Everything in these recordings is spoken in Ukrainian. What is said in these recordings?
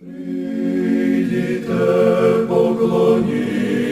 Придите поклонитесь.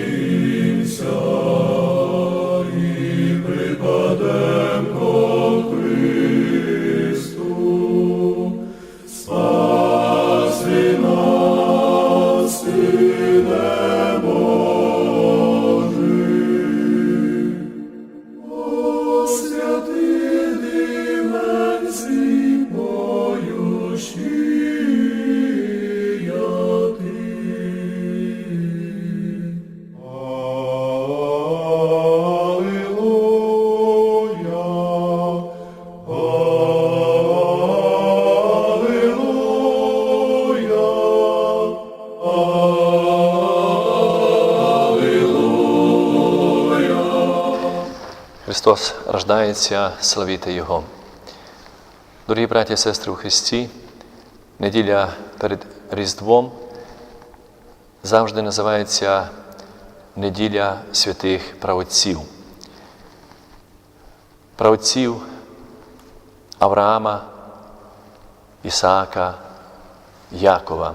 Христос рождається, славіте Його. Дорогі браті і сестри у Христі, неділя перед Різдвом завжди називається неділя святих правоців. Правоців Авраама, Ісаака, Якова.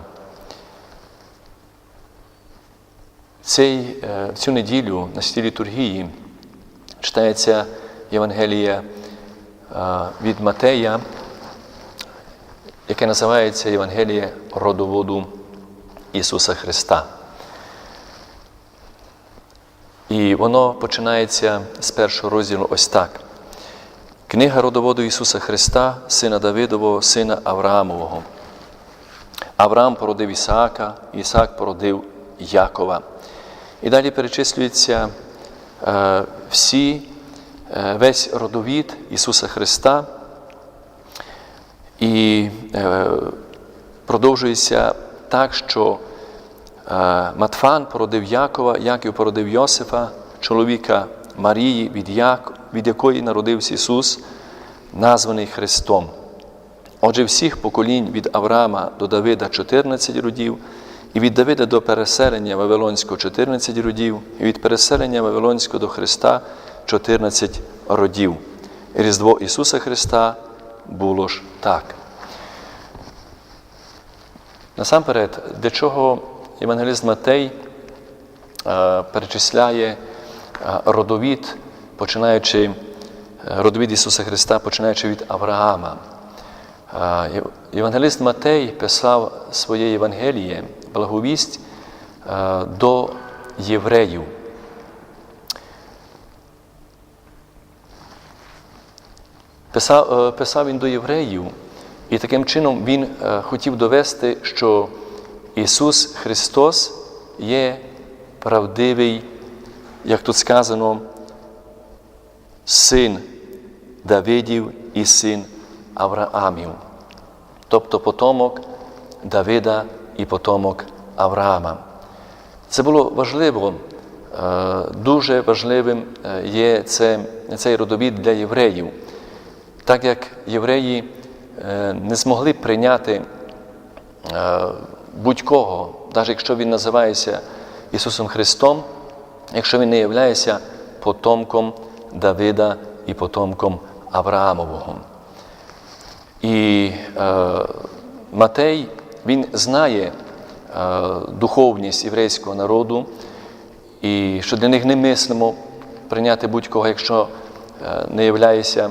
Цей, е, цю неділю на святій літургії читається Євангелія е, від Матея, яке називається Євангеліє родоводу Ісуса Христа. І воно починається з першого розділу ось так. Книга родоводу Ісуса Христа, сина Давидового, сина Авраамового. Авраам породив Ісаака, Ісаак породив Якова. І далі перечислюється е, всі, е, весь родовід Ісуса Христа. І е, продовжується так, що е, Матфан породив Якова, Яків породив Йосифа, чоловіка Марії, від, Як, від якої народився Ісус, названий Христом. Отже, всіх поколінь від Авраама до Давида 14 родів, і від Давида до переселення Вавилонського 14 родів, і від переселення Вавилонського до Христа 14 родів. Різдво Ісуса Христа було ж так. Насамперед, для чого Євангеліст Матей е, перечисляє е, родовід, починаючи е, родовід Ісуса Христа, починаючи від Авраама. Євангеліст Матей писав своє Євангеліє, благовість е, до євреїв. Писав, е, писав він до євреїв, і таким чином він е, хотів довести, що Ісус Христос є правдивий, як тут сказано, син Давидів і син Авраамів, тобто потомок Давида і потомок Авраама. Це було важливо, е, дуже важливим е, є це, цей родовід для євреїв, так як євреї е, не змогли прийняти будь-кого, навіть якщо він називається Ісусом Христом, якщо він не являється потомком Давида і потомком Авраамового. І е, Матей він знає е, духовність єврейського народу, і що для них не мислимо прийняти будь-кого, якщо е, не являється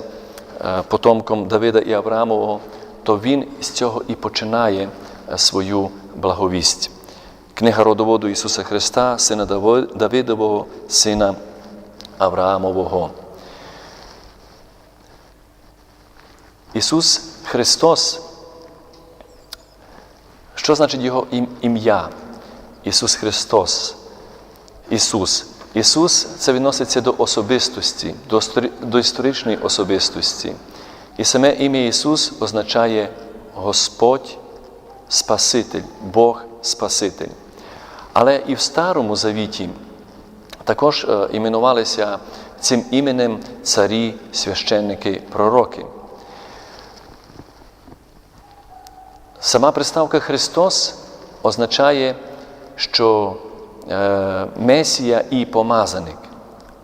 е, потомком Давида і Авраамового, то він з цього і починає е, свою благовість. Книга родоводу Ісуса Христа, сина Давидового, сина Авраамового. Ісус Христос. Що значить Його ім'я? Ісус Христос. Ісус. Ісус це відноситься до особистості, до, історичної особистості. І саме ім'я Ісус означає Господь Спаситель, Бог Спаситель. Але і в Старому Завіті також е, іменувалися цим іменем царі, священники, пророки. Сама приставка Христос означає, що е, Месія і помазаник,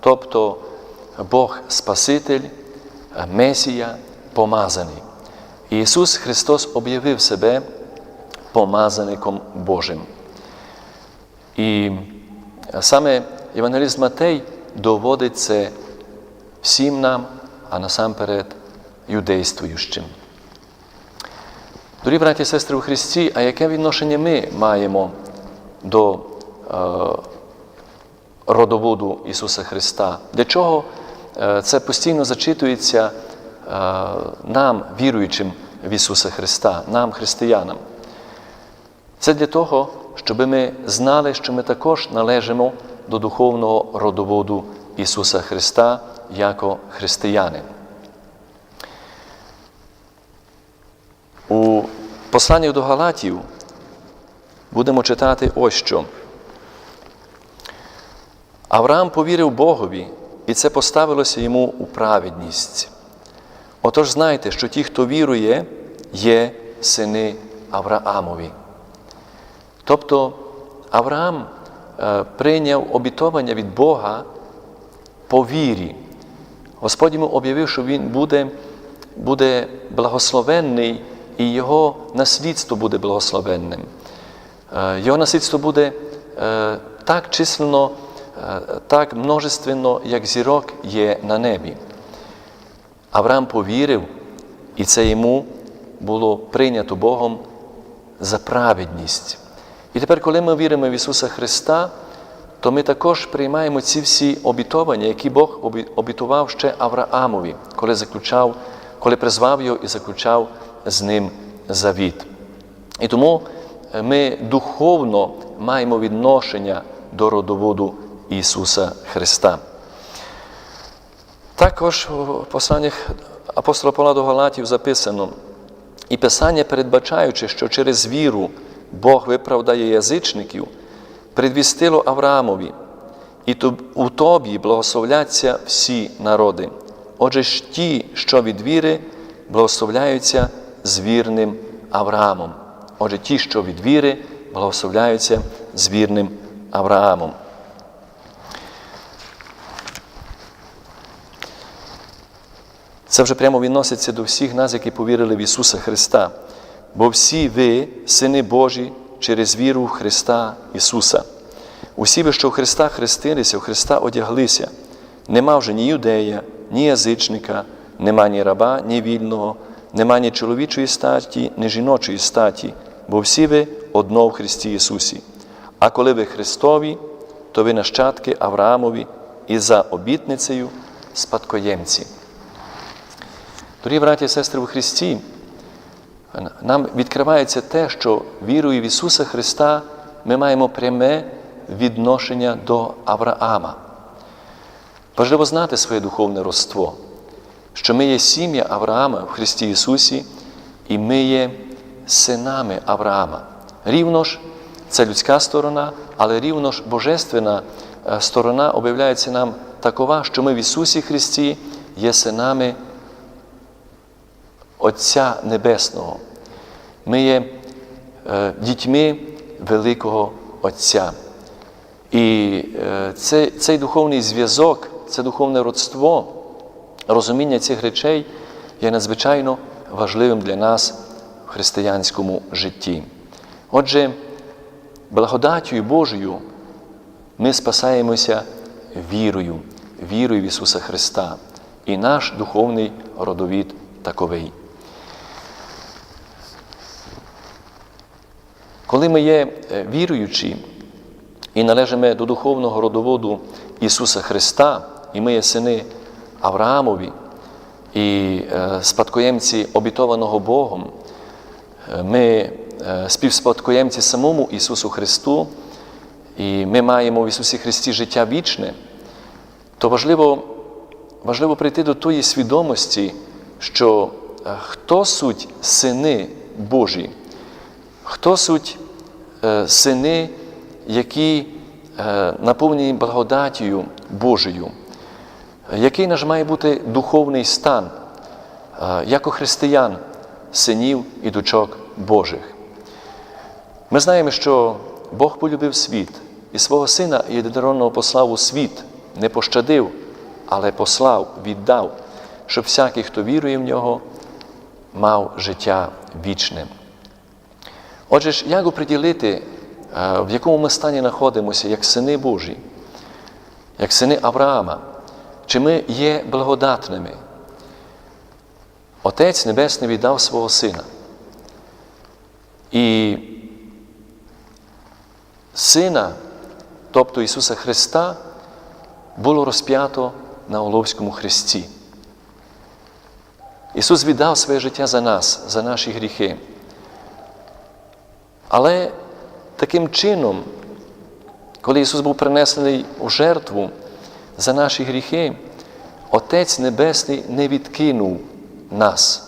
тобто Бог Спаситель, Месія помазаний. Ісус Христос об'явив себе помазаником Божим. І саме Євангеліст Матей доводить це всім нам, а насамперед юдействуючим. Дорогі браті і сестри у Христі, а яке відношення ми маємо до е, родоводу Ісуса Христа? Для чого е, це постійно зачитується е, нам, віруючим в Ісуса Христа, нам, християнам? Це для того, щоб ми знали, що ми також належимо до духовного родоводу Ісуса Христа як християни. Посланні до Галатів будемо читати ось що. Авраам повірив Богові, і це поставилося йому у праведність. Отож знайте, що ті, хто вірує, є сини Авраамові. Тобто Авраам е, прийняв обітовання від Бога по вірі. Господь йому об'явив, що він буде, буде благословенний і його наслідство буде благословенним. Е, Його наслідство буде е, так численно, е, так множественно, як зірок є на небі. Авраам повірив, і це йому було прийнято Богом за праведність. І тепер, коли ми віримо в Ісуса Христа, то ми також приймаємо ці всі обітування, які Бог обітував ще Авраамові, коли заключав, коли призвав його і заключав з ним завіт. І тому ми духовно маємо відношення до родоводу Ісуса Христа. Також у посланнях апостола Павла до Галатів записано, і Писання, передбачаючи, що через віру Бог виправдає язичників, предвістило Авраамові, і у тобі благословляться всі народи. Отже ж ті, що від віри, благословляються з вірним Авраамом. Отже, ті, що від віри, благословляються з вірним Авраамом. Це вже прямо відноситься до всіх нас, які повірили в Ісуса Христа. Бо всі ви, сини Божі, через віру в Христа Ісуса. Усі ви, що в Христа хрестилися, в Христа одяглися. Нема вже ні юдея, ні язичника, нема ні раба, ні вільного, нема ні чоловічої статі, ні жіночої статі, бо всі ви одно в Христі Ісусі. А коли ви Христові, то ви нащадки Авраамові і за обітницею спадкоємці. Дорогі браті і сестри у Христі, нам відкривається те, що вірою в Ісуса Христа ми маємо пряме відношення до Авраама. Важливо знати своє духовне родство, що ми є сім'я Авраама в Христі Ісусі, і ми є синами Авраама. Рівно ж це людська сторона, але рівно ж божественна сторона об'являється нам такова, що ми в Ісусі Христі є синами Отця Небесного. Ми є е, дітьми Великого Отця. І е, цей духовний зв'язок, це духовне родство, розуміння цих речей є надзвичайно важливим для нас в християнському житті. Отже, благодаттю Божою ми спасаємося вірою, вірою в Ісуса Христа. І наш духовний родовід таковий. Коли ми є віруючі і належимо до духовного родоводу Ісуса Христа, і ми є сини Авраамові. І спадкоємці обітованого Богом, ми співспадкоємці самому Ісусу Христу, і ми маємо в Ісусі Христі життя вічне, то важливо, важливо прийти до тої свідомості, що хто суть сини Божі, хто суть сини, які наповнені благодаттю Божою, який наш має бути духовний стан, як у християн, синів і дочок Божих. Ми знаємо, що Бог полюбив світ і свого Сина єдинородного послав у світ, не пощадив, але послав, віддав, щоб всякий, хто вірує в нього, мав життя вічне. Отже ж, як оприділити, е, в якому ми стані знаходимося, як сини Божі, як сини Авраама, чи ми є благодатними? Отець Небесний віддав свого Сина. І Сина, тобто Ісуса Христа, було розп'ято на Оловському хресті. Ісус віддав своє життя за нас, за наші гріхи. Але таким чином, коли Ісус був принесений у жертву за наші гріхи, Отець Небесний не відкинув нас.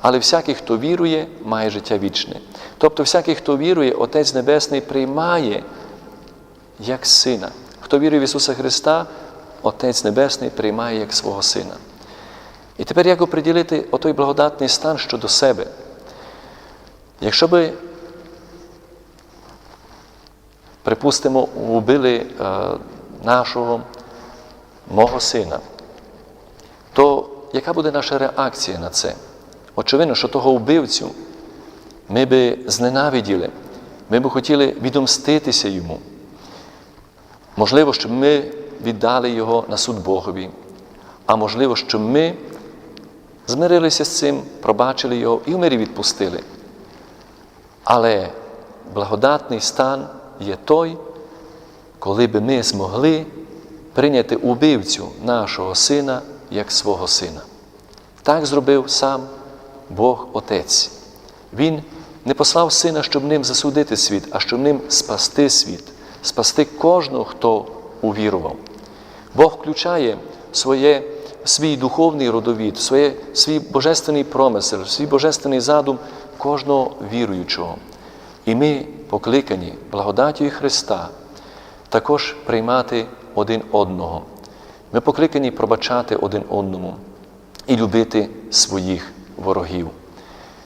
Але всякий, хто вірує, має життя вічне. Тобто, всякий, хто вірує, Отець Небесний приймає як сина. Хто вірує в Ісуса Христа, Отець Небесний приймає як свого Сина. І тепер як оприділити отой благодатний стан щодо себе? Якщо би, припустимо, убили е, нашого, мого сина, то яка буде наша реакція на це? Очевидно, що того вбивцю ми би зненавиділи, ми би хотіли відомститися йому. Можливо, щоб ми віддали його на суд Богові, а можливо, щоб ми змирилися з цим, пробачили його і в мирі відпустили. Але благодатний стан є той, коли би ми змогли прийняти убивцю нашого сина як свого сина. Так зробив сам Бог Отець. Він не послав сина, щоб ним засудити світ, а щоб ним спасти світ, спасти кожного, хто увірував. Бог включає своє, свій духовний родовід, своє, свій божественний промисел, свій божественний задум кожного віруючого. І ми покликані благодаттю Христа також приймати один одного. Ми покликані пробачати один одному і любити своїх ворогів.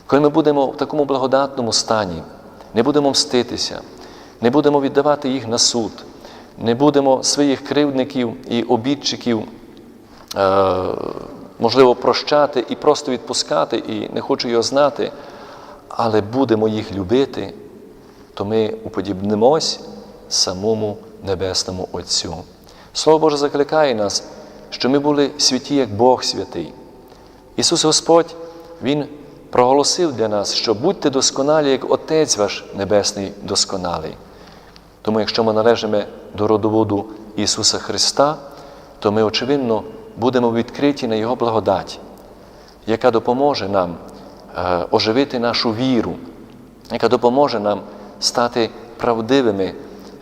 Коли ми будемо в такому благодатному стані, не будемо мститися, не будемо віддавати їх на суд, не будемо своїх кривдників і обідчиків, е, можливо, прощати і просто відпускати, і не хочу його знати, але будемо їх любити, то ми уподібнимось самому Небесному Отцю. Слово Боже закликає нас, що ми були святі, як Бог святий. Ісус Господь, Він проголосив для нас, що будьте досконалі, як Отець ваш Небесний досконалий. Тому, якщо ми належимо до родоводу Ісуса Христа, то ми, очевидно, будемо відкриті на Його благодать, яка допоможе нам е, оживити нашу віру, яка допоможе нам стати правдивими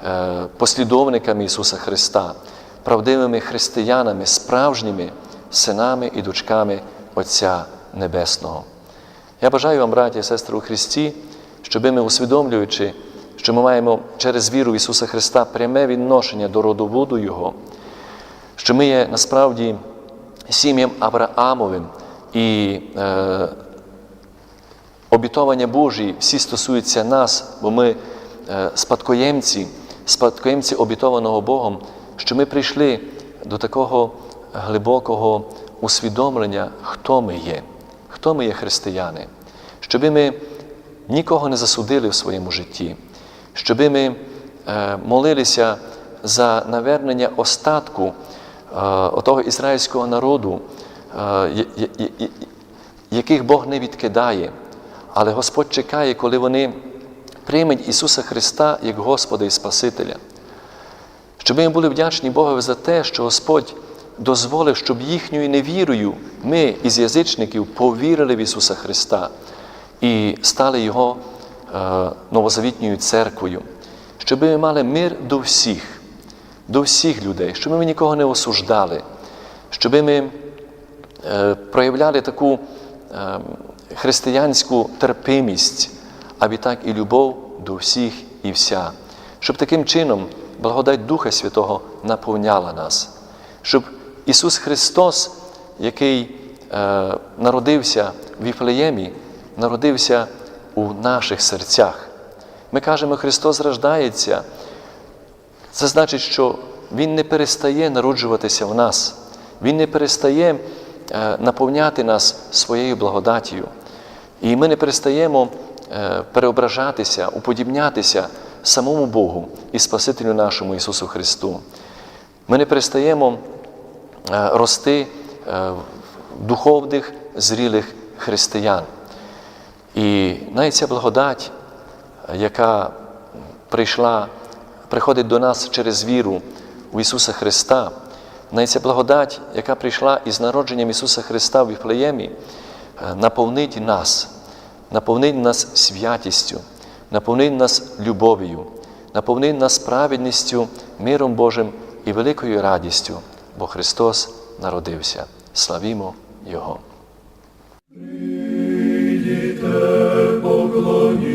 е, послідовниками Ісуса Христа, правдивими християнами, справжніми синами і дочками Отця Небесного. Я бажаю вам, браті і сестри у Христі, щоб ми, усвідомлюючи, що ми маємо через віру в Ісуса Христа пряме відношення до родоводу Його, що ми є насправді сім'ям Авраамовим і е, обітовання Божі всі стосуються нас, бо ми е, спадкоємці, спадкоємці обітованого Богом, що ми прийшли до такого глибокого усвідомлення, хто ми є, хто ми є християни, щоб ми нікого не засудили в своєму житті, щоб ми е, молилися за навернення остатку е, отого ізраїльського народу, е, яких Бог не відкидає, але Господь чекає, коли вони приймуть Ісуса Христа як Господа і Спасителя. Щоб ми були вдячні Богові за те, що Господь дозволив, щоб їхньою невірою ми із язичників повірили в Ісуса Христа і стали Його е, новозавітньою церквою, щоб ми мали мир до всіх, до всіх людей, щоб ми нікого не осуждали, щоб ми е, проявляли таку е, християнську терпимість, а відтак і любов до всіх і вся, щоб таким чином благодать Духа Святого наповняла нас, щоб Ісус Христос, який е, народився в Віфлеємі, народився у наших серцях. Ми кажемо, Христос рождається. Це значить, що Він не перестає народжуватися в нас, Він не перестає е, наповняти нас своєю благодаттю. І ми не перестаємо е, переображатися, уподібнятися самому Богу і Спасителю нашому Ісусу Христу. Ми не перестаємо е, рости е, духовних, зрілих християн. І навіть ця благодать, яка прийшла, приходить до нас через віру у Ісуса Христа, навіть ця благодать, яка прийшла із народженням Ісуса Христа в Віфлеємі, е, наповнить нас, наповнить нас святістю, наповни нас любов'ю, наповни нас праведністю, миром Божим і великою радістю, бо Христос народився. Славімо Його. Прийдіте, поклонімся.